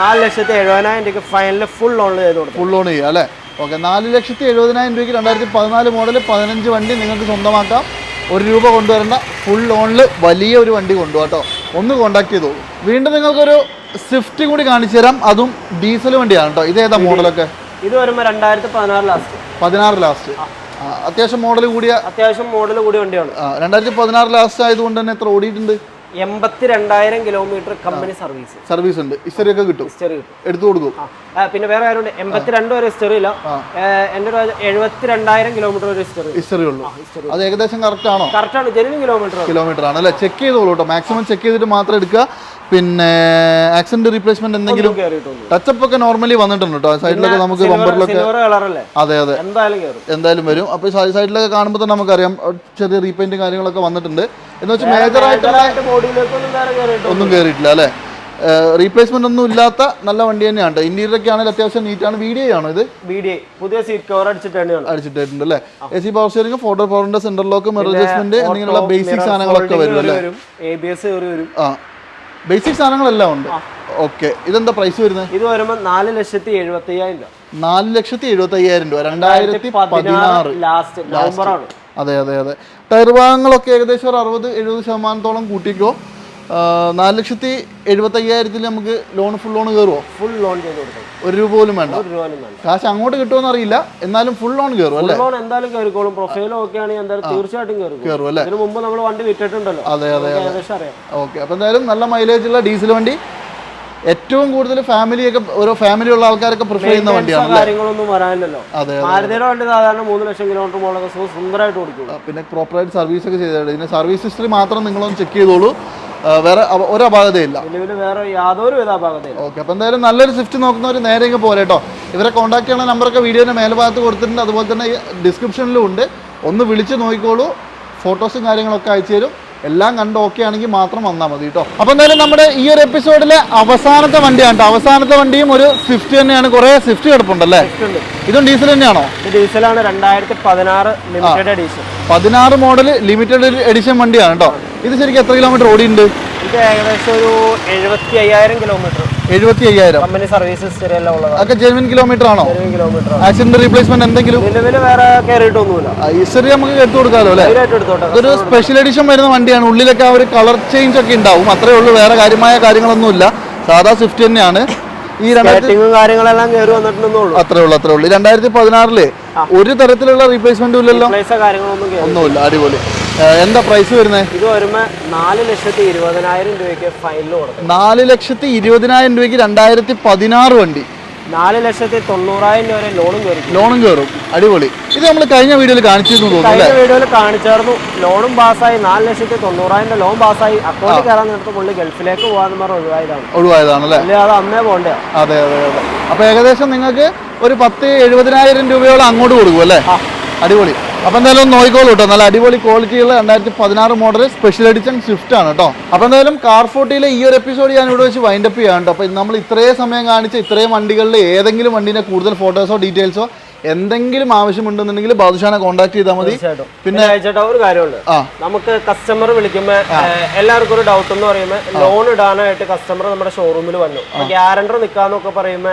നാല് ലക്ഷത്തി എഴുപതിനായിരം രൂപ ഫൈനൽ ഫുൾ ലോൺ ചെയ്ത് കൊടുക്കും. ഫുൾ ലോൺ ചെയ്യുക അല്ലേ? ഓക്കെ നാല് ലക്ഷത്തി എഴുപതിനായിരം രൂപയ്ക്ക് രണ്ടായിരത്തി പതിനാല് മോഡൽ പതിനഞ്ച് വണ്ടി നിങ്ങൾക്ക് സ്വന്തമാക്കാം. ഒരു രൂപ കൊണ്ടുവരേണ്ട ഫുൾ ലോണിൽ വലിയ ഒരു വണ്ടി കൊണ്ടുപോകാം കേട്ടോ. ഒന്ന് കോണ്ടാക്ട് ചെയ്തോളൂ വീണ്ടും നിങ്ങൾക്കൊരു സ്വിഫ്റ്റ് കൂടി കാണിച്ചു തരാം. അതും ഡീസൽ വണ്ടിയാണ് കേട്ടോ. ഇത് ഏതാ മോഡലൊക്കെ ഇത് വരുമ്പോൾ രണ്ടായിരത്തി പതിനാറ് ലാസ്റ്റ് പതിനാറ് ലാസ്റ്റ് അത്യാവശ്യം മോഡൽ കൂടിയ അത്യാവശ്യം മോഡൽ കൂടിയ വണ്ടിയാണ്. രണ്ടായിരത്തി പതിനാറ് ലാസ്റ്റ് ആയതുകൊണ്ട് തന്നെ എത്ര ഓടിയിട്ടുണ്ട്? എൺപത്തി രണ്ടായിരം കിലോമീറ്റർ കമ്പനി സർവീസ്. സർവീസ് ഉണ്ട്. ഹിസ്റ്ററി ഒക്കെ കിട്ടും. ഹിസ്റ്ററി കിട്ടും. എടുത്തു കൊടുക്കും. പിന്നെ വേറെ കാര്യമുണ്ട് എൺപത്തിരണ്ട് വരെ ഹിസ്റ്ററി ഇല്ല. എന്റെ ഒരു എഴുപത്തി രണ്ടായിരം കിലോമീറ്റർ വരെ ഹിസ്റ്ററി ഹിസ്റ്ററി ഉള്ളൂ. അത് ഏകദേശം കറക്റ്റ് ആണോ? കറക്റ്റ് ആണ്. ജെനുവിൻ കിലോമീറ്റർ കിലോമീറ്റർ ആണ്. അല്ലെ? ചെക്ക് ചെയ്തോളൂ കേട്ടോ. മാക്സിമം ചെക്ക് ചെയ്തിട്ട് മാത്രം എടുക്കുക. പിന്നെ ആക്സിഡന്റ് റീപ്ലേസ്മെന്റ് എന്തെങ്കിലും ടച്ചപ്പ് ഒക്കെ നോർമലി വന്നിട്ടുണ്ട് കേട്ടോ സൈഡിലൊക്കെ നമുക്ക് ബമ്പറിലൊക്കെ അതെ അതെ. എന്തായാലും വരും. അപ്പോൾ സൈഡിലൊക്കെ കാണുമ്പോൾ തന്നെ നമുക്കറിയാം ചെറിയ റീപെയിന്റ് കാര്യങ്ങളൊക്കെ വന്നിട്ടുണ്ട്. എന്ന് വെച്ചാൽ മേജർ ആയിട്ടുള്ള കയറിയിട്ടുണ്ട് ഒന്നും കയറിയിട്ടില്ല അല്ലേ? റീപ്ലേസ്മെന്റ് ഒന്നും ഇല്ലാത്ത നല്ല വണ്ടി തന്നെയാണ് ഇന്റീരിയർ ഒക്കെ ആണെങ്കിൽ അത്യാവശ്യം നീറ്റ് ആണ്. വീഡിയോ ആണോ ഇത്? പുതിയ സീറ്റ് കവർ അടിച്ചിട്ടുണ്ട് അല്ലേ? എ സി പവർ സ്റ്റിയറിംഗ് ഫോട്ടോ പവറിന്റെ centre lock mirror adjustment basic സാധനങ്ങളൊക്കെ വരും അല്ലേ? ബേസിക് സാധനങ്ങളെല്ലാം ഉണ്ട്. ഓക്കെ. ഇതെന്താ പ്രൈസ് വരുന്നത് ഇത് വരുമ്പോൾ നാല് ലക്ഷത്തി എഴുപത്തി അയ്യായിരം രൂപ. നാല് ലക്ഷത്തി എഴുപത്തി അയ്യായിരം രൂപ. രണ്ടായിരത്തി പതിനാറ്. ലാസ്റ്റ് അതെ അതെ അതെ. ടയർ ഭാഗങ്ങളൊക്കെ ഏകദേശം ഒരു അറുപത് എഴുപത് ശതമാനത്തോളം കൂട്ടിക്കോ. നാല് ലക്ഷത്തി എഴുപത്തി അയ്യായിരത്തിൽ നമുക്ക് ലോൺ ഫുൾ ലോൺ കയറുമോ ഫുൾ ലോൺ ചെയ്ത് കൊടുക്കും. ഒരു രൂപ പോലും വേണ്ട. ഒരു രൂപ വേണ്ട. കാശ് അങ്ങോട്ട് കിട്ടുമെന്ന് അറിയില്ല. എന്നാലും ഫുൾ ലോൺ കയറും അല്ലേ? ലോൺ എന്തായാലും കയറിക്കോളും പ്രൊഫൈലും ഒക്കെ ആണെങ്കിൽ എന്തായാലും തീർച്ചയായിട്ടും കയറിക്കോളും കയറും അല്ലേ? ഇതിന് മുമ്പ് നമ്മൾ വണ്ടി വിറ്റിട്ടുണ്ടല്ലോ. അതെ അതെ ഏകദേശം അറിയാം. ഓക്കെ അപ്പോൾ എന്തായാലും നല്ല മൈലേജ് ഉള്ള ഡീസൽ വണ്ടി. ഏറ്റവും കൂടുതൽ ഫാമിലിയൊക്കെ ഓരോ ഫാമിലി ഉള്ള ആൾക്കാരൊക്കെ പ്രിഫർ ചെയ്യുന്ന വണ്ടിയാണ് കാര്യങ്ങളൊന്നും വരാനില്ലല്ലോ. മാരുതിയുടെ വണ്ടി സാധാരണ മൂന്ന് ലക്ഷം കിലോമീറ്റർ മുകളിലൊക്കെ സുന്ദരമായിട്ട് ഓടിക്കും. പിന്നെ പ്രോപ്പറായിട്ട് സർവീസ് ഒക്കെ ചെയ്തിട്ടുണ്ട് ഇതിന്റെ സർവീസ് ഹിസ്റ്ററി മാത്രം നിങ്ങളൊന്ന് ചെക്ക് ചെയ്തോളൂ. വേറെ ഒരു അപാകതയില്ല വേറെ യാതൊരു വിധ അപാകതയില്ല. ഓക്കെ അപ്പോൾ എന്തായാലും നല്ലൊരു സ്വിഫ്റ്റ് നോക്കുന്നവർ നേരെ ഇങ്ങ് പോലെ കേട്ടോ ഇവരെ കോൺടാക്ട് ചെയ്യുന്ന നമ്പറൊക്കെ വീഡിയോയുടെ മേൽഭാഗത്ത് കൊടുത്തിട്ടുണ്ട്. അതുപോലെ തന്നെ ഡിസ്ക്രിപ്ഷനിലും ഉണ്ട്. ഒന്ന് വിളിച്ച് നോക്കിക്കോളൂ. ഫോട്ടോസും കാര്യങ്ങളൊക്കെ അയച്ചു തരും. എല്ലാം കണ്ട് ഓക്കെ ആണെങ്കിൽ മാത്രം വന്നാൽ മതി കേട്ടോ അപ്പോൾ എന്തായാലും നമ്മുടെ ഈ ഒരു എപ്പിസോഡിലെ അവസാനത്തെ വണ്ടിയാണ് കേട്ടോ അവസാനത്തെ വണ്ടിയും ഒരു സ്വിഫ്റ്റ് തന്നെയാണ്. കുറേ സ്വിഫ്റ്റ് കിടപ്പുണ്ടല്ലേ? ഇതും ഡീസൽ തന്നെയാണോ? ഡീസലാണ് രണ്ടായിരത്തി പതിനാറ് ലിമിറ്റഡ് എഡിഷൻ പതിനാറ് മോഡൽ ലിമിറ്റഡ് എഡിഷൻ വണ്ടിയാണ് കേട്ടോ ഇത് ശരിക്കും എത്ര കിലോമീറ്റർ ഓടിയുണ്ട് ഇത് ഏകദേശം ഒരു എഴുപത്തി അയ്യായിരം കിലോമീറ്റർ എഴുപത്തി അയ്യായിരം കമ്പനി സർവീസസ് ജെനുവിൻ കിലോമീറ്റർ ആണോ? കിലോമീറ്റർ ആക്സിഡന്റ് റീപ്ലേസ്മെന്റ് എന്തെങ്കിലും? നിലവിൽ വേറെ കയറിയിട്ടൊന്നുമില്ല ഹിസ്റ്ററി നമുക്ക് എടുത്തു കൊടുക്കാമല്ലോ അല്ലേ സ്പെഷ്യൽ എഡിഷൻ വരുന്ന വണ്ടിയാണ്. ഉള്ളിലൊക്കെ ആ ഒരു കളർ ചേഞ്ച് ഒക്കെ ഉണ്ടാവും. അത്രേ ഉള്ളൂ. വേറെ കാര്യമായ കാര്യങ്ങളൊന്നുമില്ല. സാധാ സ്വിഫ്റ്റ് തന്നെയാണ്. ഈ രണ്ടായിരത്തിങ്ങും കാര്യങ്ങളെല്ലാം കയറി വന്നിട്ടുണ്ടെന്നുള്ളൂ. അത്രേ ഉള്ളൂ അത്രേ ഉള്ളൂ. രണ്ടായിരത്തി പതിനാറിൽ ഒരു തരത്തിലുള്ള റീപ്ലേസ്മെന്റും ഇല്ലല്ലോ. കാര്യങ്ങളൊന്നും ഒന്നുമില്ല അടിപൊളി. എന്താ പ്രൈസ് വരുന്നത് ഇത് വരുമ്പോ നാല് ലക്ഷത്തി ഇരുപതിനായിരം രൂപയ്ക്ക് ഫൈനൽ കൊടുക്കും നാല് ലക്ഷത്തി ഇരുപതിനായിരം രൂപയ്ക്ക് രണ്ടായിരത്തി പതിനാറ് വണ്ടി. നാല് ലക്ഷത്തി തൊണ്ണൂറായിരം രൂപ വരെ ലോണും കയറും. ലോണും കയറും. അടിപൊളി. ഇത് നമ്മൾ കഴിഞ്ഞ വീഡിയോയിൽ കാണിച്ചിരുന്നു തോന്നുന്നു കഴിഞ്ഞ വീഡിയോയിൽ കാണിച്ചായിരുന്നു. ലോണും പാസ്സായി നാല് ലക്ഷത്തി തൊണ്ണൂറായിരം ലോൺ പാസ്സായി. അക്കൗണ്ടിൽ കയറാൻ നേരത്തെ പുള്ളി ഗൾഫിലേക്ക് പോകാന്ന് പറഞ്ഞ ഒഴിവായതാണ്. ഒഴിവായതാണ് അല്ലേ അത് അന്നേ പോണ്ടേ. അതെ അതെ അതെ. അപ്പൊ ഏകദേശം നിങ്ങൾക്ക് ഒരു പത്ത് എഴുപതിനായിരം രൂപയോളം അങ്ങോട്ട് കൊടുക്കും അല്ലേ അടിപൊളി. അപ്പൊ എന്തായാലും ഒന്ന് നോക്കിക്കോളൂ കേട്ടോ നല്ല അടിപൊളി ക്വാളിറ്റിയുള്ള രണ്ടായിരത്തി പതിനാറ് മോഡൽ സ്പെഷ്യൽ എഡിഷൻ സ്വിഫ്റ്റ് ആണ് കേട്ടോ അപ്പൊ എന്തായാലും കാർ ഫോർട്ടിയിലെ ഈ ഒരു എപ്പിസോഡ് ഞാൻ ഇവിടെ വെച്ച് വൈൻഡപ്പ് ചെയ്യാൻ കേട്ടോ അപ്പൊ നമ്മൾ ഇത്രയും സമയം കാണിച്ച ഇത്രയും വണ്ടികളിൽ ഏതെങ്കിലും വണ്ടീന്റെ കൂടുതൽ ഫോട്ടോസോ ഡീറ്റെയിൽസോ എന്തെങ്കിലും ആവശ്യമുണ്ടെന്നുണ്ടെങ്കിൽ ബാദുഷാനെ കോൺടാക്ട് ചെയ്താൽ മതി. പിന്നെ- അയച്ചേട്ടാ ഒരു കാര്യമുണ്ട്. നമുക്ക് കസ്റ്റമർ വിളിക്കുമ്പോ എല്ലാവർക്കും ഒരു ഡൗട്ട് എന്ന് പറയുമ്പോൾ ലോൺ ഇടാനായിട്ട് കസ്റ്റമർ നമ്മുടെ ഷോറൂമിൽ വന്നു. ഗ്യാരണ്ടർ നിൽക്കാന്നൊക്കെ പറയുമ്പോ.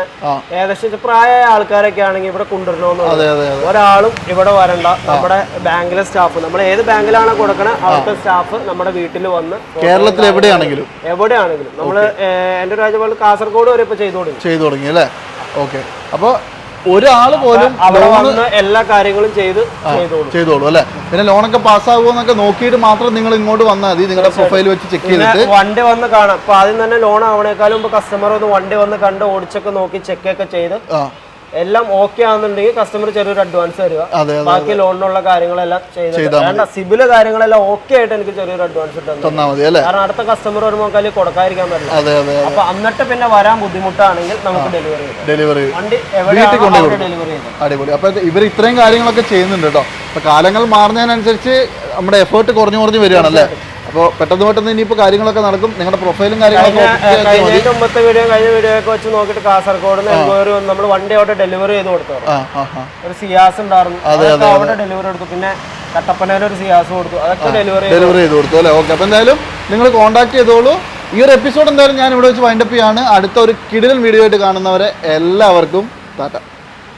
ഏകദേശം പ്രായമായ ആൾക്കാരൊക്കെ ആണെങ്കിൽ ഇവിടെ കൊണ്ടുവരണമെന്ന് ഒരാളും ഇവിടെ വരണ്ട. നമ്മുടെ ബാങ്കിലെ സ്റ്റാഫ് നമ്മൾ ഏത് ബാങ്കിലാണ് കൊടുക്കണേ അവിടുത്തെ സ്റ്റാഫ് നമ്മുടെ വീട്ടിൽ വന്ന് കേരളത്തിൽ എവിടെയാണെങ്കിലും. എവിടെയാണെങ്കിലും. നമ്മൾ എന്റെ രാജ്യപാൽ കാസർഗോഡ് വരെ ഇപ്പൊ ചെയ്തു തുടങ്ങി. ചെയ്തു തുടങ്ങി അല്ലേ? ഓക്കെ. അപ്പോൾ ഒരാൾ പോലും അവിടെ വന്ന് എല്ലാ കാര്യങ്ങളും ചെയ്ത് ചെയ്തോളൂ. അല്ലെ? പിന്നെ ലോണൊക്കെ പാസ്സാകുമോ എന്നൊക്കെ നോക്കിയിട്ട് മാത്രം നിങ്ങൾ ഇങ്ങോട്ട് വന്നാൽ മതി നിങ്ങളുടെ പ്രൊഫൈൽ വെച്ച് ചെക്ക് ചെയ്തിട്ട്. വണ്ടി വന്ന് കാണാം. അപ്പൊ ആദ്യം തന്നെ ലോൺ ആവണേക്കാളും കസ്റ്റമർ ഒന്ന് വണ്ടി വന്ന് കണ്ട് ഓടിച്ചൊക്കെ നോക്കി ചെക്ക് ഒക്കെ ചെയ്ത് എല്ലാം ഓക്കെ ആണെന്നുണ്ടെങ്കിൽ കസ്റ്റമർ ചെറിയൊരു അഡ്വാൻസ് തരിക. ബാക്കി ലോണിനുള്ള കാര്യങ്ങളെല്ലാം ചെയ്ത് വേണ്ട സിബിൽ കാര്യങ്ങളെല്ലാം ഓക്കെ ആയിട്ട് എനിക്ക് ചെറിയൊരു അഡ്വാൻസ് തന്നാൽ മതി. കാരണം അടുത്ത കസ്റ്റമർ വരുമ്പോൾ കയ്യിൽ കൊടുക്കാതിരിക്കാൻ പറ്റില്ല. അപ്പൊ എന്നിട്ട് പിന്നെ വരാൻ ബുദ്ധിമുട്ടാണെങ്കിൽ നമുക്ക് ഡെലിവറി ഡെലിവറി വണ്ടി ഡെലിവറി അടിപൊളി. അപ്പോൾ ഇവർ ഇത്രയും കാര്യങ്ങളൊക്കെ ചെയ്യുന്നുണ്ട് കേട്ടോ. കാലങ്ങൾ മാറുന്നതിനനുസരിച്ച് നമ്മുടെ എഫേർട്ട് കുറഞ്ഞു കുറഞ്ഞു വരികയാണല്ലേ? അപ്പോൾ പെട്ടെന്ന് പെട്ടെന്ന് ഇനിയിപ്പോൾ കാര്യങ്ങളൊക്കെ നടക്കും. നിങ്ങളുടെ പ്രൊഫൈലും കാര്യങ്ങളൊക്കെ മുമ്പത്തെ വീഡിയോ കഴിഞ്ഞ വീഡിയോ ഒക്കെ വെച്ച് നോക്കിയിട്ട് കാസർഗോഡ് നിന്ന് നമ്മൾ വൺ വണ്ടി അവിടെ ഡെലിവറി ചെയ്ത് കൊടുത്തു. ഒരു സിയാസ് ഉണ്ടായിരുന്നു. അവിടെ ഡെലിവറി കൊടുത്തു. പിന്നെ കട്ടപ്പനയിൽ ഒരു സിയാസ് കൊടുത്തു. അതൊക്കെ ഡെലിവറി ഡെലിവറി ചെയ്ത്. കൊടുത്തു അല്ലേ? ഓക്കെ അപ്പോൾ എന്തായാലും നിങ്ങൾ കോൺടാക്ട് ചെയ്തോളൂ. ഈ ഒരു എപ്പിസോഡ് എന്തായാലും ഞാൻ ഇവിടെ വെച്ച് വൈൻഡപ്പ് ചെയ്യാണ്. അടുത്ത ഒരു കിടിലൻ വീഡിയോ ആയിട്ട് കാണുന്നവരെ എല്ലാവർക്കും ടാറ്റ.